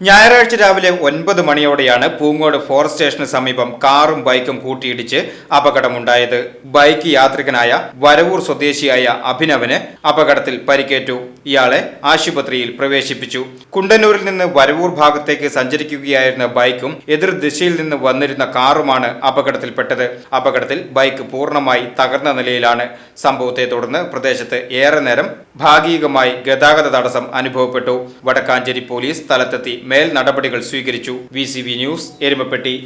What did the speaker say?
ഞായറാഴ്ച രാവിലെ ഒൻപത് മണിയോടെയാണ് പൂങ്ങോട് ഫോറസ്റ്റ് സ്റ്റേഷന് സമീപം കാറും ബൈക്കും കൂട്ടിയിടിച്ച് അപകടമുണ്ടായത്. ബൈക്ക് യാത്രികനായ വരവൂർ സ്വദേശിയായ അഭിനവന് അപകടത്തിൽ പരിക്കേറ്റു. ഇയാളെ ആശുപത്രിയിൽ പ്രവേശിപ്പിച്ചു. കുണ്ടന്നൂരിൽ നിന്ന് വരവൂർ ഭാഗത്തേക്ക് സഞ്ചരിക്കുകയായിരുന്ന ബൈക്കും എതിർ ദിശയിൽ നിന്ന് വന്നിരുന്ന കാറുമാണ് അപകടത്തിൽപ്പെട്ടത്. അപകടത്തിൽ ബൈക്ക് പൂർണമായി തകർന്ന നിലയിലാണ്. സംഭവത്തെ തുടർന്ന് പ്രദേശത്ത് ഏറെ നേരം ഭാഗികമായി ഗതാഗത തടസ്സം അനുഭവപ്പെട്ടു. വടക്കാഞ്ചേരി പോലീസ് സ്ഥലത്തെത്തി മേൽ നടപടികൾ സ്വീകരിച്ചു വി ന്യൂസ് എരുമപ്പെട്ടി.